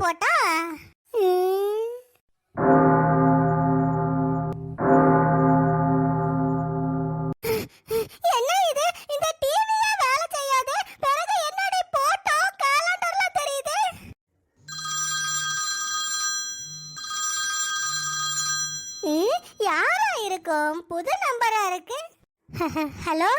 போட்டா? என்ன இது? இந்த டிவியே வேலை செய்யாது? பிறகு என்னடி போட்டோ? காலண்டர்ல தெரியுது. யாரா இருக்கும்? புது நம்பரா இருக்கு. ஹலோ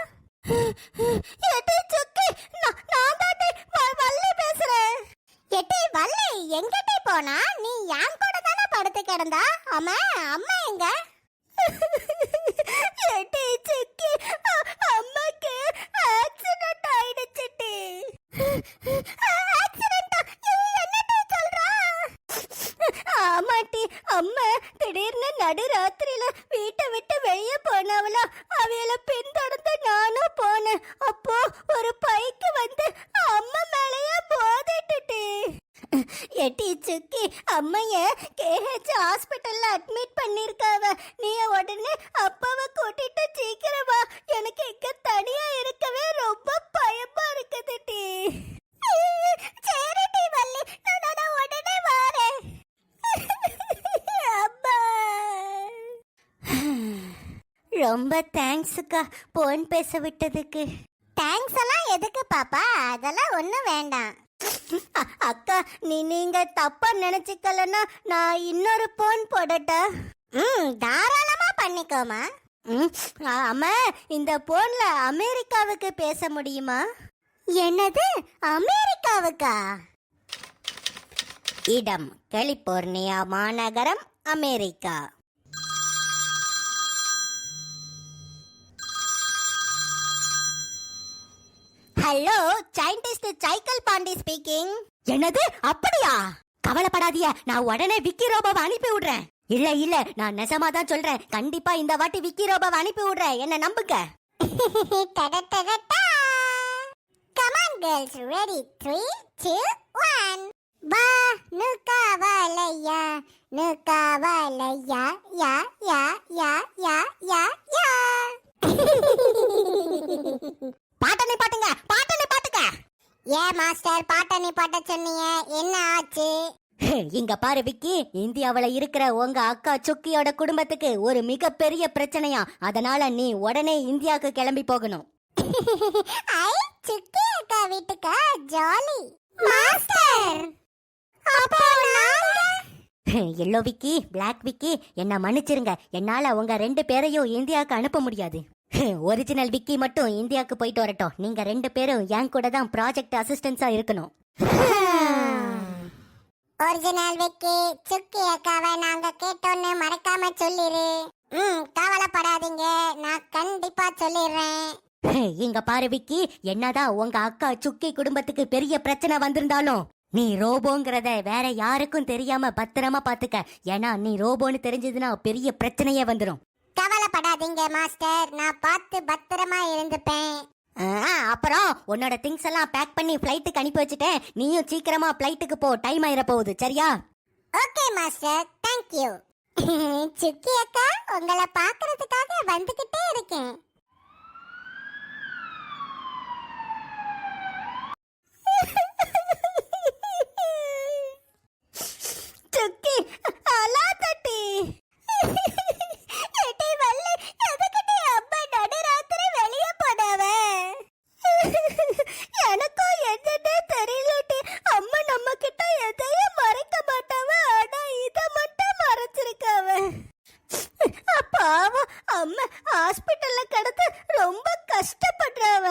எங்கிட்ட போனா நீ என் கூட தானே படுத்து கிடந்தா? அம்மா அம்மா எங்க? அம்மாக்கு ஆக்சிடென்ட் ஆயிடுச்சுட்டி ஆக்சிடென்ட் சொல்றா? ஆமாட்டி அம்மா திடீர்னு நடு ராத்திரியில வீட்டை விட்டு வெளியே போனவளா. அவையில பின்தொடர்ந்து நானும் போனேன். அப்போ ஒரு பைக்கு வந்து அம்மா மேலேயே போதிட்டுட்டு எட்டி சுக்கி அம்மைய கேஹெச் ஹாஸ்பிட்டல்ல அட்மிட் பண்ணிருக்காவ. நீ உடனே அப்பாவை கூட்டிட்டு சீக்கிரமா எனக்கு எங்க தனியா இருக்கவே ரொம்ப பயமா இருக்குது டி. சரி டி வள்ளி. நான் உடனே வரேன். அம்மா. ரொம்ப தேங்க்ஸுக்கா போன் பேச விட்டதுக்கு. தேங்க்ஸ் எல்லாம் எதுக்கு பாப்பா? அதெல்லாம் ஒன்றும் வேண்டாம். அக்கா நீ நீங்க தப்பா நினைச்சுக்கலன்னா நான் இன்னொரு போன் போடட்டா? ம் தாராளமா பண்ணிக்கோமா. ம் அம்மா இந்த போன்ல அமெரிக்காவுக்கு பேச முடியுமா? என்னது? அமெரிக்காவுக்கா? இடம் கலிபோர்னியா மாநகரம் America. Hello scientist cycle Pandi speaking என்னது? அப்படியா? கவலைப்படாதீங்க. நான் உடனே விக்கி ரோபோவை அனுப்பி விடுறேன். இல்ல இல்ல நான் நெசமா தான் சொல்றேன். கண்டிப்பா இந்த வாட்டி விக்கி ரோபோவை அனுப்பி விடுறேன். என்ன நம்புங்க? Come on girls ready three two one வா நுக்கா வாலையா நுக்கா வாலையா யா யா யா யா யா யா. மாஸ்டர் பாட்டனை பாட்ட சொன்னீங்க. என்ன ஆச்சு? இங்க பாரு விக்கி. இந்தியாவுல இருக்கிற உங்க அக்கா சுக்கியோட குடும்பத்துக்கு ஒரு மிகப்பெரிய பிரச்சனையா. அதனால நீ உடனே இந்தியாவுக்கு கிளம்பி போகணும். ஐ சுக்கி அக்கா வீட்டுக்கு? ஜாலி. மாஸ்டர்! அப்போ எல்லோ விக்கி பிளாக் விக்கி என்ன மன்னிச்சிருங்க. என்னால உங்க ரெண்டு பேரையும் இந்தியாவுக்கு அனுப்ப முடியாது. ஒரிஜினல் விக்கி மட்டும் இந்தியாவுக்கு போயிட்டு வரட்டும். நீங்க ரெண்டு பேரும் என் கூட தான் ப்ராஜெக்ட் அசிஸ்டன்ஸா இருக்கணும். ஒரிஜினல் விக்கி சுக்கி அக்காவை நாங்க கேட்டோன்னு மறக்காம சொல்லிரு. ம் கவலைப்படாதீங்க. நான் கண்டிப்பா சொல்லிடுறேன். இங்க பாரு விக்கி என்னதான் உங்க அக்கா சுக்கி குடும்பத்துக்கு பெரிய பிரச்சனை வந்திருந்தாலும் நீ ரோபோங்கிறத வேற யாருக்கும் தெரியாம பத்திரமா பாத்துக்க. ஏன்னா நீ ரோபோன்னு தெரிஞ்சதுன்னா பெரிய பிரச்சனையே வந்துடும் கவலைப்படாதீங்க மாஸ்டர். நான் பார்த்து பத்திரமா இருந்துப்பேன். அப்புறம் உன்னோட திங்ஸ் எல்லாம் பேக் பண்ணி ஃப்ளைட்டுக்கு அனுப்பி வச்சுட்டேன். நீயும் சீக்கிரமா ஃப்ளைட்டுக்கு போ டைம் ஆயிர போகுது சரியா? Okay master thank you Sukki அக்கா உங்களை பார்க்கறதுக்காக வந்துகிட்டே இருக்கேன் சுக்கி அலாதட்டி எட்டி வள்ளி எதுக்கிட்டி அம்மா நடுராத்திரி வெளிய போனவ எனக்கும் என்னன்னே தெரியலட்டி அம்மா நம்ம கிட்ட எதையும் மறைக்க மாட்டாவ ஆனா இத மட்டும் மறைச்சிருக்காவ பாவம் அம்மா ஹாஸ்பிட்டல்ல கிடந்து ரொம்ப கஷ்டப்படுறாவ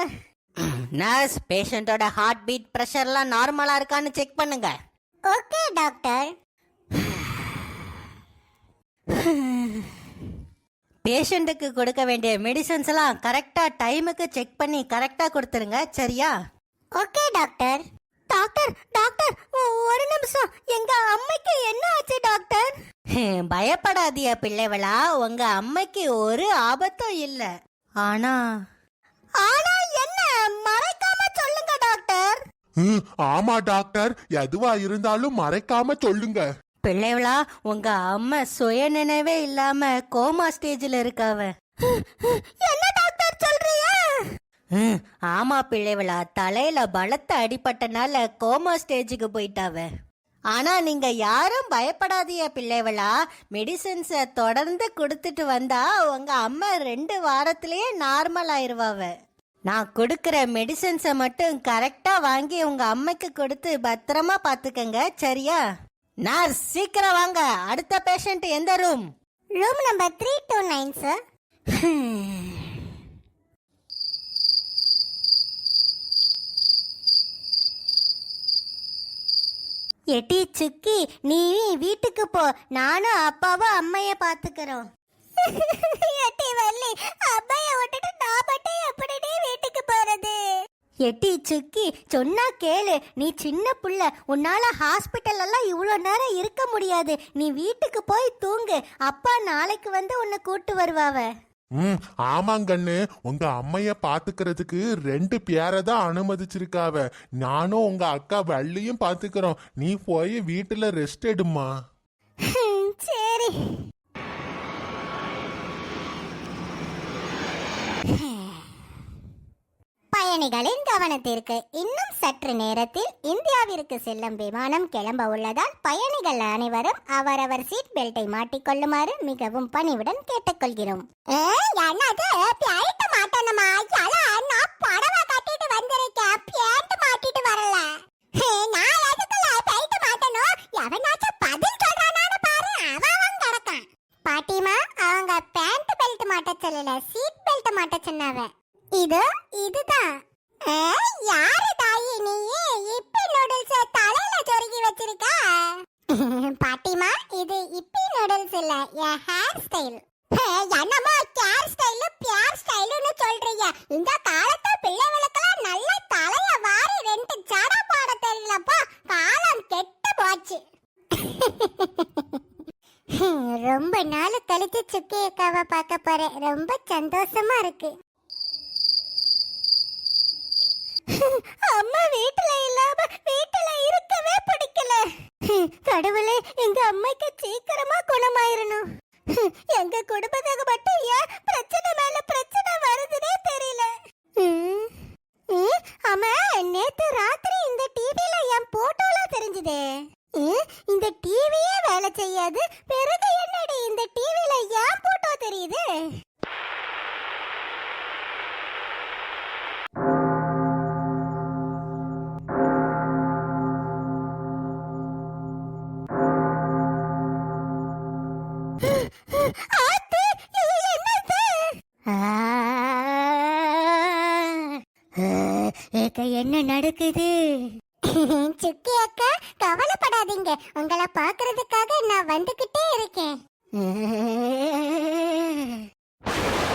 நர்ஸ் பேஷண்ட்டோட ஹார்ட் பீட் ப்ரெஷர்லாம் நார்மலா இருக்கான்னு செக் பண்ணுங்க. ஓகே டாக்டர் பேஷண்ட்டுக்கு கொடுக்க வேண்டிய மெடிசன்ஸ் எல்லாம் கரெக்டா டைமுக்கு செக் பண்ணி கரெக்டா கொடுத்துருங்க சரியா? ஓகே டாக்டர் டாக்டர் டாக்டர் ஒரு நிமிஷம். எங்க அம்மைக்கு என்ன ஆச்சு டாக்டர் பயப்படாதிய பிள்ளைவளா உங்க அம்மைக்கு ஒரு ஆபத்தும் இல்ல. ஆனா ஆனா ஆமா டாக்டர். எதுவா இருந்தாலும் மறைக்காம சொல்லுங்க. பிள்ளைவளா உங்க அம்மா சுய நினைவே இல்லாம கோமா ஸ்டேஜ்ல இருக்காவ. என்ன டாக்டர் சொல்றீங்க? ஆமா பிள்ளைவளா தலையில பலத்த அடிபட்டனால கோமா ஸ்டேஜுக்கு போயிட்டாவ. ஆனா நீங்க யாரும் பயப்படாதீய பிள்ளைவளா மெடிசின்ஸ தொடர்ந்து கொடுத்துட்டு வந்தா உங்க அம்மா ரெண்டு வாரத்திலேயே நார்மல் ஆயிருவாவ. நான் கொடுக்கிற மெடிசின்ஸை மட்டும் கரெக்டா வாங்கி உங்க அம்மைக்கு கொடுத்து பத்திரமா பாத்துக்கங்க சரியா? நர்ஸ் சீக்கிரம் வாங்க. அடுத்த பேஷண்ட் எந்த room room number three two nine sir எட்டி சுக்கி நீ வீட்டுக்கு போ. நானும் அப்பாவும் அம்மைய பாத்துக்கிறோம் எட்டி வள்ளி அம்மைய விட்டுட்டு நான் மட்டும் எப்படி வீட்டுக்கு போறது எட்டி சுக்கி சொன்னா கேளு. நீ சின்ன புள்ள. உன்னால ஹாஸ்பிட்டல் எல்லாம் இவ்வளோ நேரம் இருக்க முடியாது. நீ வீட்டுக்கு போய் தூங்கு. அப்பா நாளைக்கு வந்து உன்னை கூட்டு வருவாவ. ம் ஆமாங்கண்ணு உங்க அம்மைய பாத்துக்கிறதுக்கு ரெண்டு பேரை தான் அனுமதிச்சிருக்காவ. நானும் உங்க அக்கா வள்ளியும் பாத்துக்கிறோம். நீ போய் வீட்டுல ரெஸ்ட் எடுமா சரி. பயணிகளின் கவனத்திற்கு இன்னும் சற்று நேரத்தில் இந்தியாவிற்கு செல்லும் விமானம் கிளம்ப உள்ளதால் பயணிகள் அனைவரும் அவரவர் சீட் பெல்ட்டை மாட்டிக்கொள்ளுமாறு மிகவும் பணிவுடன் கேட்டுக்கொள்கிறோம். மாட்டணுமா? நான் வந்திருக்கேன். மாட்டிட்டு மாட்டணும்? எவனாச்சும் பாரு. அவன் பாட்டிமா அவங்க பேண்ட் பெல்ட் மாட்ட சொல்லல சீட் பெல்ட் மாட்ட சொன்னாவ. இது இதுதான். யாரு தாயி நீ? இப்பி நூடுல்ஸ் தலையில சொருகி வச்சிருக்க? பாட்டிமா இது இப்பி நூடுல்ஸ் இல்ல என் ஹேர் ஸ்டைல் என்னமோ கேர் ஸ்டைலு பியார் ஸ்டைலுன்னு சொல்றீங்க? இந்த காலத்து பிள்ளைகளுக்கெல்லாம் நல்ல தலைய வாரி ரெண்டு ஜட போட தெரியலப்பா. காலம் கெட்டு போச்சு. ரொம்ப நாள் கழிச்சு சுக்கி அக்காவை பார்க்க போறேன். ரொம்ப சந்தோஷமா இருக்கு. அம்மா வீட்டுல இல்லாம வீட்டுல இருக்கவே பிடிக்கல. கடவுளே எங்க அம்மைக்கு சீக்கிரமா குணமாயிரணும். எங்க குடும்பத்துக்கு மட்டும் ஏன் பிரச்சனை மேல பிரச்சனை வருதுன்னே தெரியல. ம், ஆமா நேத்து ராத்திரி இந்த டிவில என் போட்டோலாம் தெரிஞ்சதே. இந்த டிவியே வேலை செய்யாது. சுக்கி அக்கா கவலைப்படாதீங்க. உங்களை பாக்குறதுக்காக நான் வந்துகிட்டே இருக்கேன்.